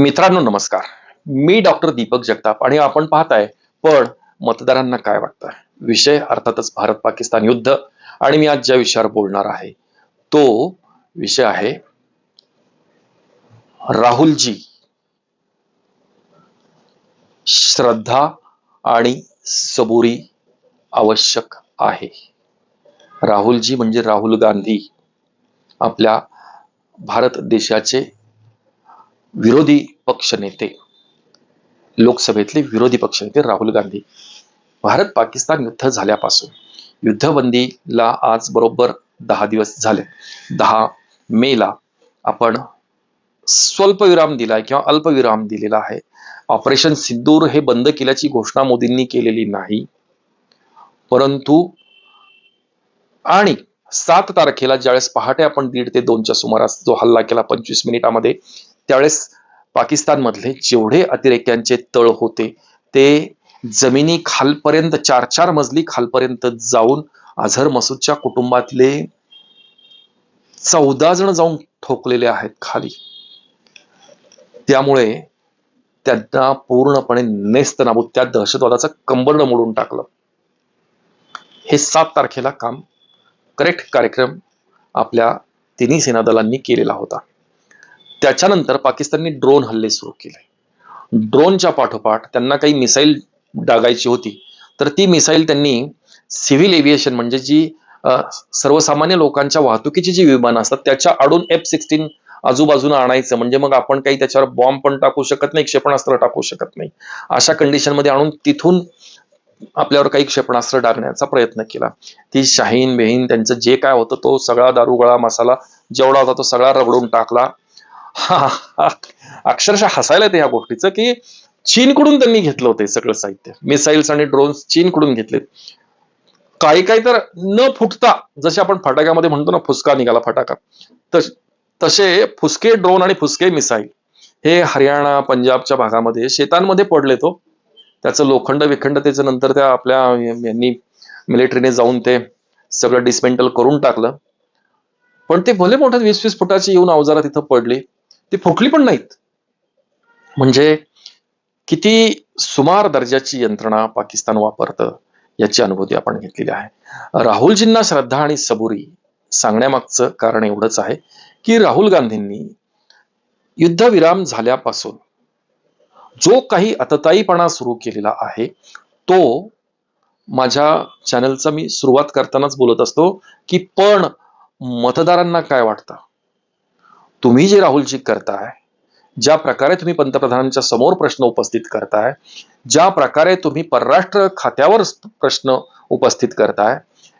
मित्रांनो नमस्कार. मी डॉक्टर दीपक जगताप आणि आपण पाहताय पण मतदारांना काय वाटतं विषय अर्थातच भारत पाकिस्तान युद्ध आणि मी आज ज्या विषयावर बोलणार आहे तो विषय आहे राहुलजी. श्रद्धा आणि सबुरी आवश्यक आहे. राहुलजी म्हणजे राहुल गांधी आपल्या भारत देशाचे विरोधी पक्षनेते लोकसभेतले विरोधी पक्षनेते राहुल गांधी भारत पाकिस्तान युद्ध झाल्यापासून युद्धबंदीला आज बरोबर दहा दिवस झाले. दहा मेला आपण स्वल्पविराम दिलाय किंवा अल्पविराम दिलेला आहे. ऑपरेशन सिंदूर हे बंद केल्याची घोषणा मोदींनी केलेली नाही. परंतु आणि सात तारखेला ज्यावेळेस पहाटे आपण दीड ते दोनच्या सुमारास जो हल्ला केला पंचवीस मिनिटामध्ये त्यावेळेस पाकिस्तानमधले जेवढे अतिरेक्यांचे तळ होते ते जमिनी खालपर्यंत चार चार मजली खालपर्यंत जाऊन अझर मसूदच्या कुटुंबातले चौदा जण जाऊन ठोकलेले आहेत खाली. त्यामुळे त्यांना पूर्णपणे नेस्तनाबूत त्या दहशतवादाचं कंबरड मोडून टाकलं. हे सात तारखेला काम करेक्ट कार्यक्रम आपल्या तिन्ही सेना दलांनी केलेला होता. त्याच्यानंतर पाकिस्तानने ड्रोन हल्ले सुरू केले. ड्रोनच्या पाठोपाठ त्यांना काही मिसाईल डागायची होती. तर ती मिसाईल त्यांनी सिव्हिल एव्हिएशन म्हणजे जी सर्वसामान्य लोकांच्या वाहतुकीची जी विमानं असतात त्याच्या आडून एफ सिक्स्टीन आजूबाजूला आणायचं. म्हणजे मग आपण काही त्याच्यावर बॉम्ब पण टाकू शकत नाही क्षेपणास्त्र टाकू शकत नाही. अशा कंडिशनमध्ये आणून तिथून आपल्यावर काही क्षेपणास्त्र डागण्याचा प्रयत्न केला. ती शाहीन बेहीन त्यांचं जे काय होतं तो सगळा दारुगळा मसाला जेवढा होता तो सगळा रगडून टाकला. हा, अक्षरशः हसायला येते ह्या गोष्टीचं की चीनकडून त्यांनी घेतलं होतं सगळं साहित्य. मिसाईल्स आणि ड्रोन्स चीनकडून घेतलेत. काही काही तर न फुटता जसे आपण फटाक्यामध्ये म्हणतो ना फुसका निघाला फटाका तसे फुसके ड्रोन आणि फुसके मिसाईल हे हरियाणा पंजाबच्या भागामध्ये शेतांमध्ये पडले तो. त्याचं लोखंड विखंड त्याचं नंतर त्या आपल्या यांनी मिलिटरीने जाऊन ते सगळं डिस्मेंटल करून टाकलं. पण ते भले मोठ्या वीस वीस फुटाची येऊन अवजारा तिथं पडली. ती फुकली पण नाहीत. म्हणजे किती सुमार दर्जाची यंत्रणा पाकिस्तान वापरतं याची अनुभूती आपण घेतलेली आहे. राहुलजींना श्रद्धा आणि सबुरी सांगण्यामागचं कारण एवढंच आहे की राहुल गांधींनी युद्धविराम झाल्यापासून जो काही अतताईपणा सुरू केलेला आहे तो माझ्या चॅनलचा मी सुरुवात करतानाच बोलत असतो की पण मतदारांना काय वाटतं? तुम्ही जे राहुलजी करताय ज्या प्रकारे तुम्ही पंतप्रधानांच्या समोर प्रश्न उपस्थित करताय ज्या प्रकारे तुम्ही परराष्ट्र खात्यावर प्रश्न उपस्थित करताय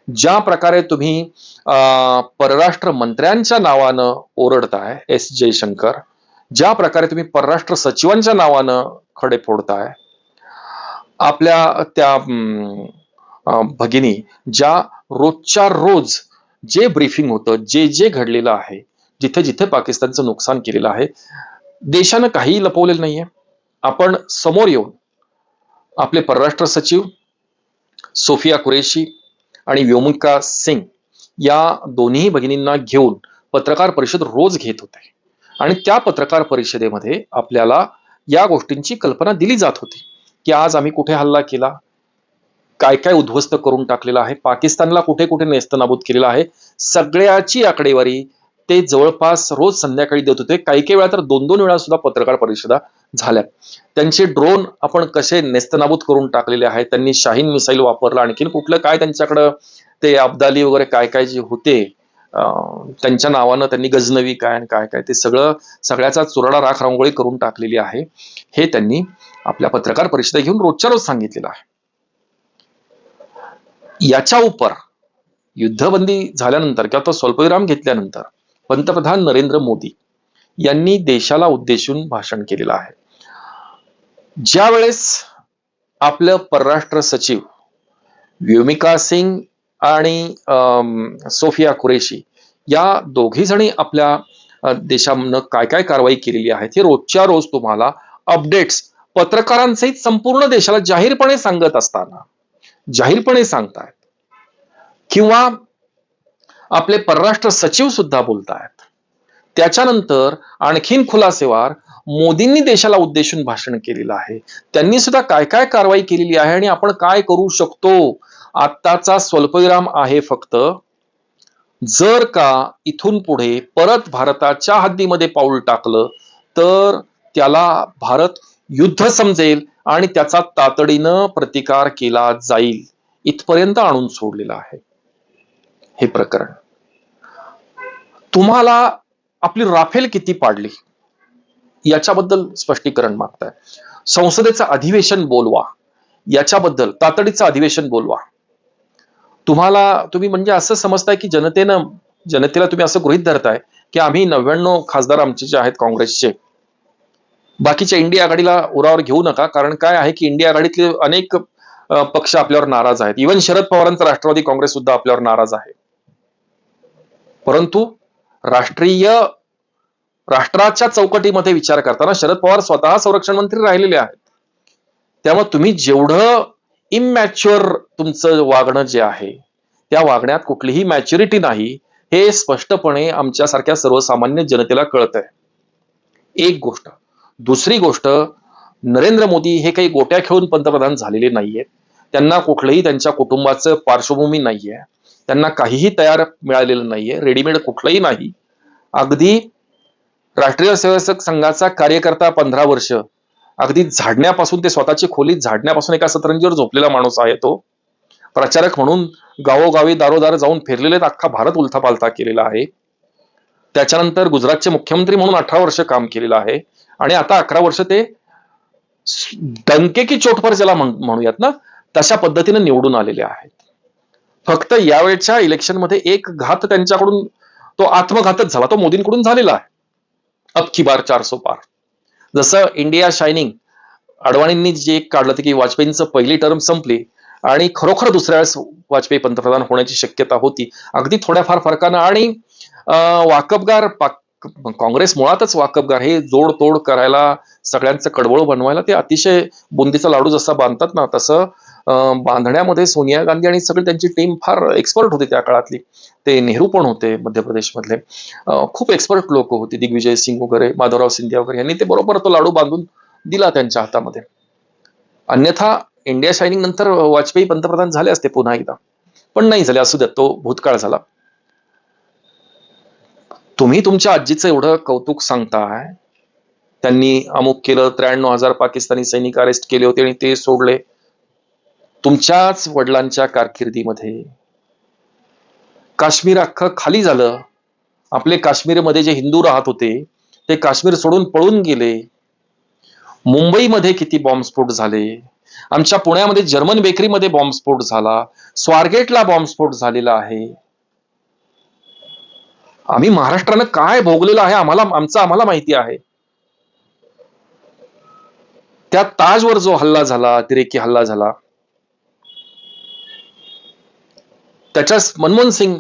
ज्या प्रकारे तुम्ही परराष्ट्र मंत्र्यांच्या नावानं ओरडताय एस जयशंकर ज्या प्रकारे तुम्ही परराष्ट्र सचिवांच्या नावानं खडे फोडताय आपल्या त्या भगिनी ज्या रोजच्या रोज जे ब्रीफिंग होतं जे जे घडलेलं आहे जिथे जिथे पाकिस्तानचं नुकसान केलेलं आहे देशानं काहीही लपवलेलं नाहीये. आपण समोर येऊन आपले परराष्ट्र सचिव सोफिया कुरेशी आणि व्योमिका सिंग या दोन्ही भगिनींना घेऊन पत्रकार परिषद रोज घेत होते. आणि त्या पत्रकार परिषदेमध्ये आपल्याला या गोष्टींची कल्पना दिली जात होती की आज आम्ही कुठे हल्ला केला काय काय उद्ध्वस्त करून टाकलेलं आहे पाकिस्तानला कुठे कुठे नेस्तनाबूत केलेलं आहे सगळ्याची आकडेवारी ते जवळपास रोज संध्याकाळी देत होते. काही काही वेळा तर दोन दोन वेळा सुद्धा पत्रकार परिषदा झाल्या. त्यांचे ड्रोन आपण कसे नेस्तनाबूत करून टाकलेले आहेत? त्यांनी शाहीन मिसाईल वापरला आणखीन कुठलं? काय त्यांच्याकडं? ते अब्दाली वगैरे काय काय जे होते त्यांच्या नावानं त्यांनी गजनवी काय आणि काय काय ते सगळं सगळ्याचा चुराडा राख रांगोळी करून टाकलेली आहे. हे त्यांनी आपल्या पत्रकार परिषदे घेऊन रोजच्या रोज सांगितलेलं आहे. याच्या उपर युद्धबंदी झाल्यानंतर किंवा तो स्वल्पविराम घेतल्यानंतर पंतप्रधान नरेंद्र मोदी यांनी देशाला उद्देशून भाषण केलेलं आहे. ज्या वेळेस आपलं परराष्ट्र सचिव व्योमिका सिंग आणि सोफिया कुरेशी या दोघी जणी आपल्या देशामधनं काय काय कारवाई केलेली आहे हे रोजच्या रोज तुम्हाला अपडेट्स पत्रकारांसहित संपूर्ण देशाला जाहीरपणे सांगत असताना जाहीरपणे सांगतायत. किंवा आपले परराष्ट्र सचिव सुद्धा बोलतायत. त्याच्यानंतर आणखीन खुलासेवार मोदींनी देशाला उद्देशून भाषण केलेलं आहे. त्यांनी सुद्धा काय काय कारवाई केलेली आहे आणि आपण काय करू शकतो? आत्ताचा स्वल्पविराम आहे फक्त. जर का इथून पुढे परत भारताच्या हद्दीमध्ये पाऊल टाकलं तर त्याला भारत युद्ध समजेल आणि त्याचा तातडीनं प्रतिकार केला जाईल. इथपर्यंत आणून सोडलेला आहे. हे प्रकरण. तुम्हाला आपली राफेल किती पाडली? याच्याबद्दल स्पष्टीकरण मागताय. संसदेचं अधिवेशन बोलवा. याच्याबद्दल तातडीचं अधिवेशन बोलवा. तुम्हाला तुम्ही म्हणजे असं समजताय की जनतेनं जनतेला तुम्ही असं गृहित धरताय की आम्ही नव्याण्णव खासदार आमचे जे आहेत काँग्रेसचे बाकीच्या इंडिया आघाडीला उरावर घेऊ नका. कारण काय आहे की इंडिया आघाडीतले अनेक पक्ष आपल्यावर नाराज आहेत. इव्हन शरद पवारांचा राष्ट्रवादी काँग्रेस सुद्धा आपल्यावर नाराज आहे. परंतु राष्ट्रीय राष्ट्राच्या चौकटीमध्ये विचार करताना शरद पवार स्वतः संरक्षण मंत्री राहिलेले आहेत. त्यामुळे तुम्ही जेवढं इमॅच्युअर तुमचं वागणं जे आहे त्या वागण्यात कुठलीही मॅच्युरिटी नाही हे स्पष्टपणे आमच्यासारख्या सर्वसामान्य जनतेला कळत आहे एक गोष्ट. दुसरी गोष्ट नरेंद्र मोदी हे काही गोट्या खेळून पंतप्रधान झालेले नाहीयेत. त्यांना कुठलंही त्यांच्या कुटुंबाचं पार्श्वभूमी नाहीये. त्यांना काहीही तयार मिळालेलं नाहीये रेडीमेड कुठलंही नाही. अगदी राष्ट्रीय स्वयंसेवक संघाचा कार्यकर्ता पंधरा वर्ष अगदी झाडण्यापासून ते स्वतःची खोली झाडण्यापासून एका सतरंजीवर झोपलेला माणूस आहे तो. प्रचारक म्हणून गावोगावी दारोदार जाऊन फिरलेले अख्खा भारत उलथापालथा केलेला आहे. त्याच्यानंतर गुजरातचे मुख्यमंत्री म्हणून अठरा वर्ष काम केलेलं आहे. आणि आता अकरा वर्ष ते डंके की चोटपर ज्याला म्हणूयात ना तशा पद्धतीने निवडून आलेले आहेत. फक्त यावेळच्या इलेक्शनमध्ये एक घात त्यांच्याकडून तो आत्मघातच झाला. तो मोदींकडून झालेला आहे. अख्खी बार चारसो पार. जसं इंडिया शायनिंग अडवाणींनी जे एक काढलं होतं की वाजपेयींचं पहिली टर्म संपली आणि खरोखर दुसऱ्या वेळेस वाजपेयी पंतप्रधान होण्याची शक्यता होती. अगदी थोड्याफार फरकानं आणि वाकबगार काँग्रेस मुळातच वाकबगार. हे जोडतोड करायला सगळ्यांचं कडवळ बनवायला ते अतिशय बुंदीचा लाडू जसा बांधतात ना तसं बांधण्यामध्ये सोनिया गांधी आणि सगळी त्यांची टीम फार एक्सपर्ट होती त्या काळातली. ते नेहरू पण होते मध्य प्रदेशमधले. खूप एक्सपर्ट लोक होते. दिग्विजय सिंग वगैरे माधवराव सिंधिया वगैरे यांनी ते बरोबर तो लाडू बांधून दिला त्यांच्या हातामध्ये. अन्यथा इंडिया शायनिंग नंतर वाजपेयी पंतप्रधान झाले असते पुन्हा एकदा. पण नाही झाले. असू द्या तो भूतकाळ झाला. तुम्ही तुमच्या आजीचं एवढं कौतुक सांगताय. त्यांनी अमुक केलं त्र्याण्णव हजार पाकिस्तानी सैनिक अरेस्ट केले होते आणि ते सोडले. तुमच्याच वडिलांच्या कारकिर्दीमध्ये. काश्मीर अख्खं खाली झालं. आपले काश्मीरमध्ये जे हिंदू राहत होते ते काश्मीर सोडून पळून गेले. मुंबईमध्ये किती बॉम्बस्फोट झाले? आमच्या पुण्यामध्ये जर्मन बेकरीमध्ये बॉम्बस्फोट झाला. स्वारगेटला बॉम्बस्फोट झालेला आहे. आम्ही महाराष्ट्रानं काय भोगलेलं आहे आम्हाला आमचं आम्हाला माहिती आहे. त्या ताजवर जो हल्ला झाला अतिरेकी हल्ला झाला त्याच्याच मनमोहन सिंग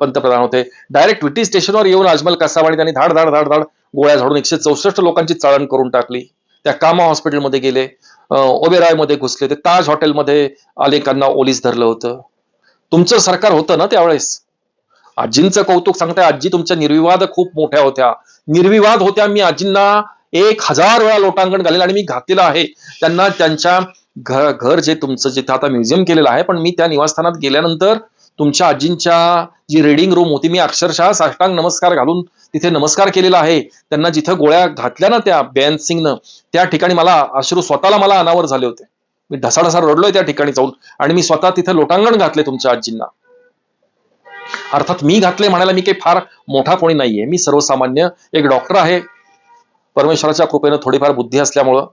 पंतप्रधान होते. डायरेक्ट विटी स्टेशनवर येऊन अजमल कसावाणी आणि त्यांनी धाड धाड धाड धाड गोळ्या झाडून एकशे चौसष्ट लोकांची चाळण करून टाकली. त्या कामा हॉस्पिटलमध्ये गेले. ओबेरायमध्ये घुसले. ते ताज हॉटेलमध्ये अनेकांना ओलीस धरलं होतं. तुमचं सरकार होतं ना त्यावेळेस? आजींचं कौतुक सांगताय आजी तुमच्या निर्विवाद खूप मोठ्या होत्या. निर्विवाद होत्या मी आजींना एक हजार वेळा लोटांगण घालेलं आणि मी घातलेलं आहे. त्यांना त्यांच्या घर घर जे तुमचं जिथं आता म्युझियम केलेलं आहे पण मी त्या निवासस्थानात गेल्यानंतर तुमच्या आजींच्या जी रीडिंग रूम होती मी अक्षरशः साष्टांग नमस्कार घालून तिथे नमस्कार केलेला आहे. त्यांना जिथं गोळ्या घातल्या ना त्या बेअंत सिंगनं त्या ठिकाणी मला अश्रू स्वतःला मला अनावर झाले होते. मी ढसाढसा रडलोय त्या ठिकाणी जाऊन आणि मी स्वतः तिथे लोटांगण घातले तुमच्या आजींना. अर्थात मी घातले म्हणायला मी काही फार मोठा कोणी नाहीये. मी सर्वसामान्य एक डॉक्टर आहे. परमेश्वराच्या कृपेनं थोडीफार बुद्धी असल्यामुळं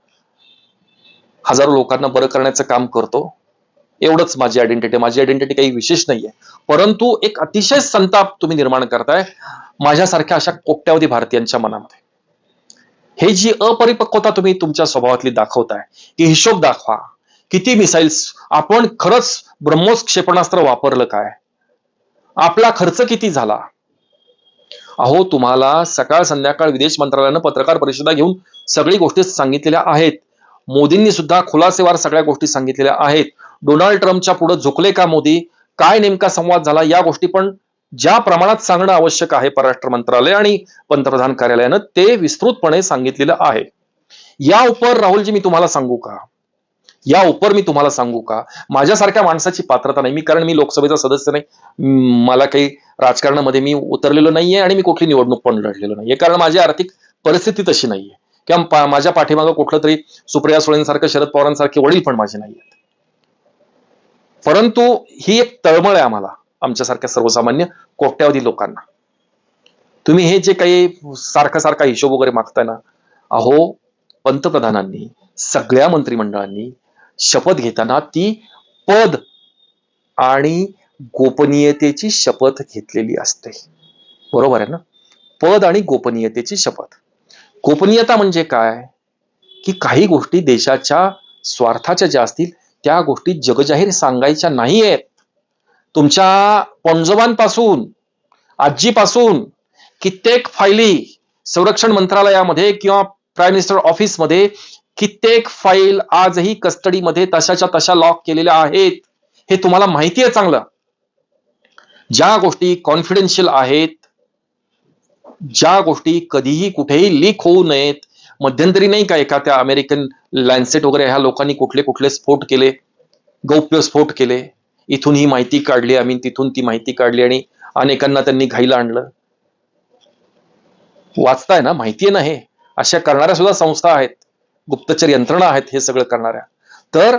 हजारो लोकांना बरं करण्याचं काम करतो. एवढंच माझी आयडेंटिटी माझी आयडेंटिटी काही विशेष नाहीये. परंतु एक अतिशय संताप तुम्ही निर्माण करताय माझ्यासारख्या अशा कोट्यावधी भारतीयांच्या मनामध्ये. हे जी अपरिपक्वता तुम्ही तुमच्या स्वभावातली दाखवताय की हिशोब दाखवा किती मिसाईल्स आपण खरंच ब्रह्मोस क्षेपणास्त्र वापरलं काय? आपला खर्च किती झाला? अहो तुम्हाला सकाळ संध्याकाळ विदेश मंत्रालयानं पत्रकार परिषदा घेऊन सगळी गोष्टी सांगितलेल्या आहेत. मोदींनी सुद्धा खुलासेवार सगळ्या गोष्टी सांगितलेल्या आहेत. डोनाल्ड ट्रम्पच्या पुढे झुकले का मोदी? काय नेमका संवाद झाला? या गोष्टी पण ज्या प्रमाणात सांगणं आवश्यक आहे परराष्ट्र मंत्रालय आणि पंतप्रधान कार्यालयानं ते विस्तृतपणे सांगितलेलं आहे. या उपर राहुलजी मी तुम्हाला सांगू का? या उपर मी तुम्हाला सांगू का? माझ्यासारख्या माणसाची पात्रता नाही मी कारण मी लोकसभेचा सदस्य नाही. मला काही राजकारणामध्ये मी उतरलेलो नाहीये आणि मी कुठली निवडणूक पण लढलेलो नाहीये. कारण माझी आर्थिक परिस्थिती तशी नाहीये. किंवा माझ्या पाठीमागं कुठलं तरी सुप्रिया सुळेंसारखं शरद पवारांसारखे वडील पण माझे नाही आहेत परंतु ही एक तळमळ आहे आम्हाला आमच्यासारख्या सर्वसामान्य कोट्यावधी लोकांना. तुम्ही हे जे काही सारखा सारखा हिशोब वगैरे मागताय ना अहो पंतप्रधानांनी सगळ्या मंत्रिमंडळांनी शपथ घेताना ती पद आणि गोपनीयतेची शपथ घेतलेली असते. बरोबर आहे ना? पद आणि गोपनीयतेची शपथ. गोपनीयता म्हणजे काय? की काही गोष्टी देशाच्या स्वार्थाच्या ज्या असतील त्या गोष्टी जगजाहीर सांगायच्या नाही आहेत. तुमच्या पणजोबांपासून आजीपासून कित्येक फायली संरक्षण मंत्रालयामध्ये किंवा प्राईम मिनिस्टर ऑफिसमध्ये कित्येक फाईल आजही कस्टडीमध्ये तशाच्या तशा लॉक केलेल्या आहेत. हे तुम्हाला माहिती आहे चांगलं. ज्या गोष्टी कॉन्फिडेन्शियल आहेत ज्या गोष्टी कधीही कुठेही लीक होऊ नयेत मध्यंतरी नाही का एका त्या अमेरिकन लँडसेट वगैरे ह्या लोकांनी कुठले कुठले स्फोट केले गौप्य स्फोट केले इथून ही माहिती काढली आम्ही तिथून ती माहिती काढली आणि अनेकांना त्यांनी घाईला आणलं. वाचताय ना माहितीये ना हे. अशा करणाऱ्या सुद्धा संस्था आहेत गुप्तचर यंत्रणा आहेत हे सगळं करणाऱ्या. तर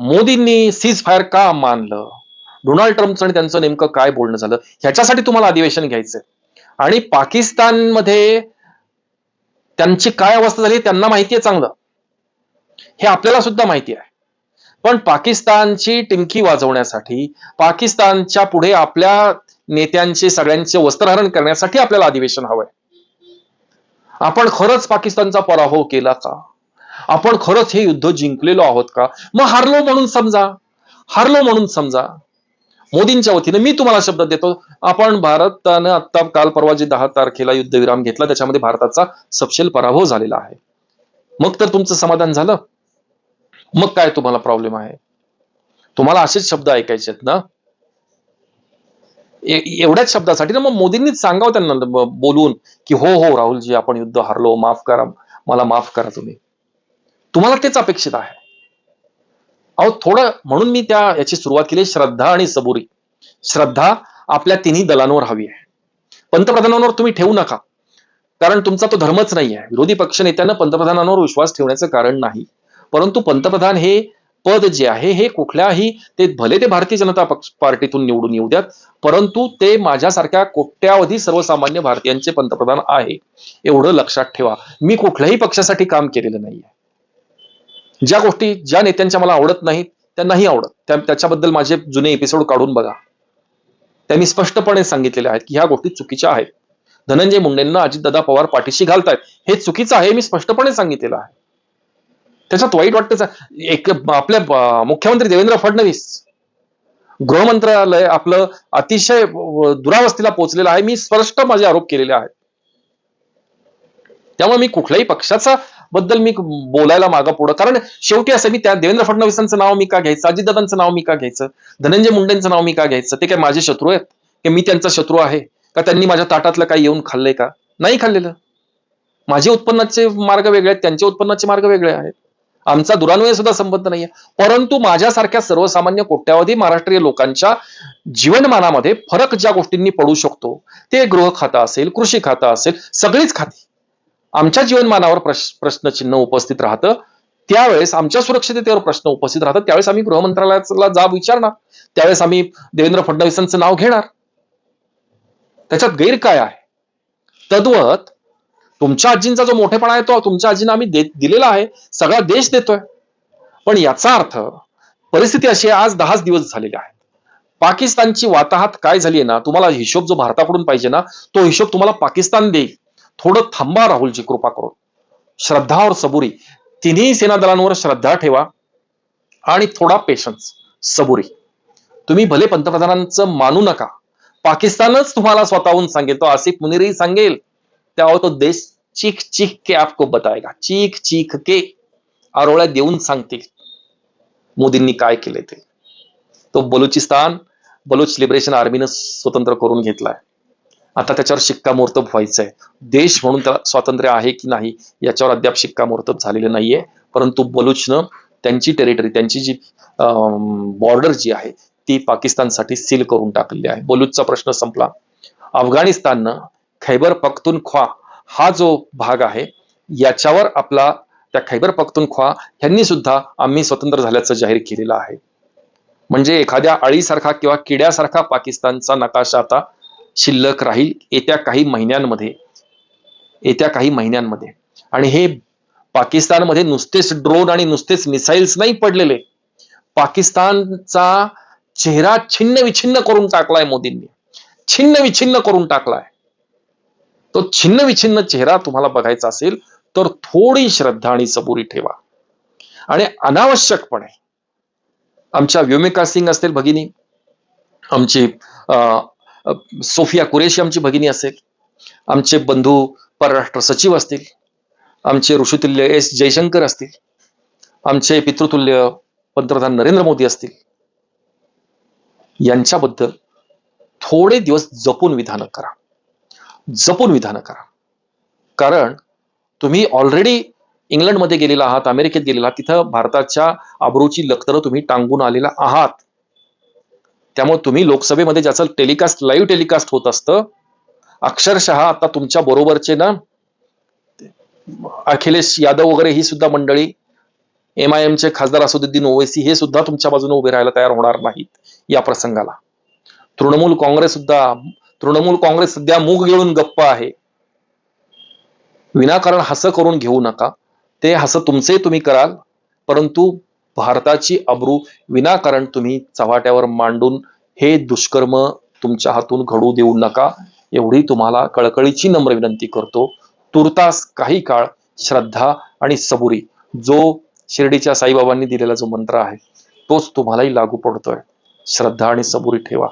मोदींनी सीज फायर का मानलं? डोनाल्ड ट्रम्पचं आणि त्यांचं नेमकं काय बोलणं झालं? ह्याच्यासाठी तुम्हाला अधिवेशन घ्यायचंय. आणि पाकिस्तानमध्ये त्यांची काय अवस्था झाली त्यांना माहिती आहे चांगलं. हे आपल्याला सुद्धा माहिती आहे पण पाकिस्तानची टिमकी वाजवण्यासाठी पाकिस्तानच्या पुढे आपल्या नेत्यांचे सगळ्यांचे वस्त्रहरण करण्यासाठी आपल्याला अधिवेशन हवंय. आपण खरंच पाकिस्तानचा पराभव केला का? आपण खरंच हे युद्ध जिंकलेलो आहोत का? मग हारलो म्हणून समजा. हारलो म्हणून समजा. मोदींच्या वतीने मी तुम्हाला शब्द देतो. आपण भारतानं आता काल परवा जे दहा तारखेला युद्धविराम घेतला त्याच्यामध्ये भारताचा सपशेल पराभव झालेला आहे. मग तर तुमचं समाधान झालं? मग काय तुम्हाला प्रॉब्लेम आहे? तुम्हाला असेच शब्द ऐकायचे आहेत ना? एवढ्याच शब्दासाठी ना मग मोदींनीच सांगावं त्यांना बोलून की हो हो राहुलजी आपण युद्ध हारलो माफ करा मला माफ करा तुम्ही. तुम्हाला तेच अपेक्षित आहे. अहो थोडं म्हणून मी त्या याची सुरुवात केली श्रद्धा आणि सबुरी. श्रद्धा आपल्या तिन्ही दलांवर हवी आहे. पंतप्रधानांवर तुम्ही ठेवू नका. कारण तुमचा तो धर्मच नाही आहे विरोधी पक्ष नेत्यानं पंतप्रधानांवर विश्वास ठेवण्याचं कारण नाही. परंतु पंतप्रधान हे पद जे आहे हे कुठल्याही ते भले ते भारतीय जनता पक्ष पार्टीतून निवडून येऊ द्यात परंतु ते माझ्यासारख्या कोट्यावधी सर्वसामान्य भारतीयांचे पंतप्रधान आहे. एवढं लक्षात ठेवा. मी कुठल्याही पक्षासाठी काम केलेलं नाहीये. ज्या गोष्टी ज्या नेत्यांच्या मला आवडत नाहीत त्या नाही आवडत त्याच्याबद्दल माझे जुने एपिसोड काढून बघा. त्यांनी स्पष्टपणे सांगितलेले आहेत की ह्या गोष्टी चुकीच्या आहेत. धनंजय मुंडेंना अजितदादा पवार पाठीशी घालतायत. हे चुकीचं आहे मी स्पष्टपणे सांगितलेलं आहे. त्याच्यात वाईट वाटतं एक आपल्या मुख्यमंत्री देवेंद्र फडणवीस गृहमंत्रालय आपलं अतिशय दुरावस्थेला पोहोचलेलं आहे. मी स्पष्ट माझे आरोप केलेले आहेत. त्यामुळे मी कुठल्याही पक्षाचा बद्दल मी बोलायला मागं पुढं. कारण शेवटी असं मी त्या देवेंद्र फडणवीसांचं नाव मी का घ्यायचं? अजितदादांचं नाव मी का घ्यायचं? धनंजय मुंडेंचं नाव मी का घ्यायचं? ते काय माझे शत्रू आहेत? की मी त्यांचा शत्रू आहे? का त्यांनी माझ्या ताटातलं काही येऊन खाल्लंय का? नाही खाल्लेलं. माझे उत्पन्नाचे मार्ग वेगळे आहेत त्यांचे उत्पन्नाचे मार्ग वेगळे आहेत. आमचा दुरान्वय सुद्धा संबंध नाहीये. परंतु माझ्यासारख्या सर्वसामान्य कोट्यावधी महाराष्ट्रीय लोकांच्या जीवनमानामध्ये फरक ज्या गोष्टींनी पडू शकतो ते गृह खातं असेल कृषी खातं असेल सगळीच खाती. आमच्या जीवनमानावर प्रश- प्रश्नचिन्ह उपस्थित राहतं. त्यावेळेस आमच्या सुरक्षिततेवर प्रश्न उपस्थित राहतात. त्यावेळेस आम्ही गृहमंत्रालयाला जाब विचारणार. त्यावेळेस आम्ही देवेंद्र फडणवीसांचं नाव घेणार. त्याच्यात गैर काय आहे. तद्वत तुमच्या आजींचा जो मोठेपणा आहे तो तुमच्या आजींना आम्ही दे- दिलेला आहे. सगळा देश देतोय. पण याचा अर्थ परिस्थिती अशी आहे आज दहाच दिवस झालेले आहेत. पाकिस्तानची वाताहत काय झाली आहे ना तुम्हाला हिशोब जो भारताकडून पाहिजे ना तो हिशोब तुम्हाला पाकिस्तान देईल. थोडं थांबा राहुलची कृपा करून. श्रद्धा और सबुरी. तिन्ही सेना दलांवर श्रद्धा ठेवा आणि थोडा पेशन्स सबुरी. तुम्ही भले पंतप्रधानांचं मानू नका. पाकिस्तानच तुम्हाला स्वतःहून सांगेल. तो आसिफ मुनिरी सांगेल. त्यावर तो देश चीख चीख के आपको बताएगा. चीख चीख के आरोळ्या देऊन सांगतील. मोदींनी काय केले ते? तो बलुचिस्तान बलुच लिबरेशन आर्मीनं स्वतंत्र करून घेतलाय. आता त्याच्यावर शिक्कामोर्तब आहे देश म्हणून त्याला स्वातंत्र्य आहे की नाही याच्यावर अद्याप शिक्कामोर्तब झालेलं नाहीये. परंतु बलुचनं त्यांची टेरिटरी त्यांची जी बॉर्डर जी आहे ती पाकिस्तानसाठी सील करून टाकलेली आहे. बलुचचा प्रश्न संपला. अफगाणिस्ताननं खैबर पख्तुनख्वा हा जो भाग आहे याच्यावर आपला त्या खैबर पख्तुनख्वा यांनी सुद्धा आम्ही स्वतंत्र झाल्याचं जाहीर केलेलं आहे. म्हणजे एखाद्या अळीसारखा किंवा किड्यासारखा पाकिस्तानचा नकाशा आता शिल्लक राहील येत्या काही महिन्यांमध्ये. येत्या काही महिन्यांमध्ये. आणि हे पाकिस्तानमध्ये नुसतेच ड्रोन आणि नुसतेच मिसाईल्स नाही पडलेले. पाकिस्तानचा चेहरा छिन्न विछिन्न करून टाकलाय मोदींनी. छिन्न विछिन्न करून टाकलाय. तो छिन्न विछिन्न चेहरा तुम्हाला बघायचा असेल तर थोडी श्रद्धा आणि सबुरी ठेवा. आणि अनावश्यकपणे आमच्या व्योमिका सिंग असतील भगिनी आमची अं, सोफिया कुरेशी आमची भगिनी असेल आमचे बंधू परराष्ट्र सचिव असतील आमचे ऋषितुल्य एस जयशंकर असतील आमचे पितृतुल्य पंतप्रधान नरेंद्र मोदी असतील यांच्याबद्दल थोडे दिवस जपून विधानं करा. जपून विधानं करा. कारण तुम्ही ऑलरेडी इंग्लंडमध्ये गेलेला आहात अमेरिकेत गेलेला आहात तिथं भारताच्या आबरूची लखतरं तुम्ही टांगून आलेला आहात. त्यामुळे तुम्ही लोकसभेमध्ये ज्याचं टेलिकास्ट लाईव्ह टेलिकास्ट होत असतं अक्षरशः आता तुमच्या बरोबरचे ना अखिलेश यादव वगैरे ही सुद्धा मंडळी एम आय एमचे खासदार असुद्दीन ओवेसी हे सुद्धा तुमच्या बाजूने उभे राहायला तयार होणार नाहीत या प्रसंगाला. तृणमूल काँग्रेस सुद्धा तृणमूल काँग्रेस सध्या मूग गिळून गप्प आहे. विनाकारण हसं करून घेऊ नका. ते हसं तुमचे तुम्ही कराल परंतु भारताची अब्रू विनाकारण तुम्ही चव्हाट्यावर मांडून हे दुष्कर्म तुमच्या हातून घडू देऊ नका एवढी तुम्हाला कळकळीची नम्र विनंती करतो. तुर्तास काही काळ श्रद्धा आणि सबुरी जो शिर्डीच्या साईबाबांनी दिलेला जो मंत्र आहे तोच तुम्हालाही लागू पडतोय. श्रद्धा आणि सबुरी ठेवा.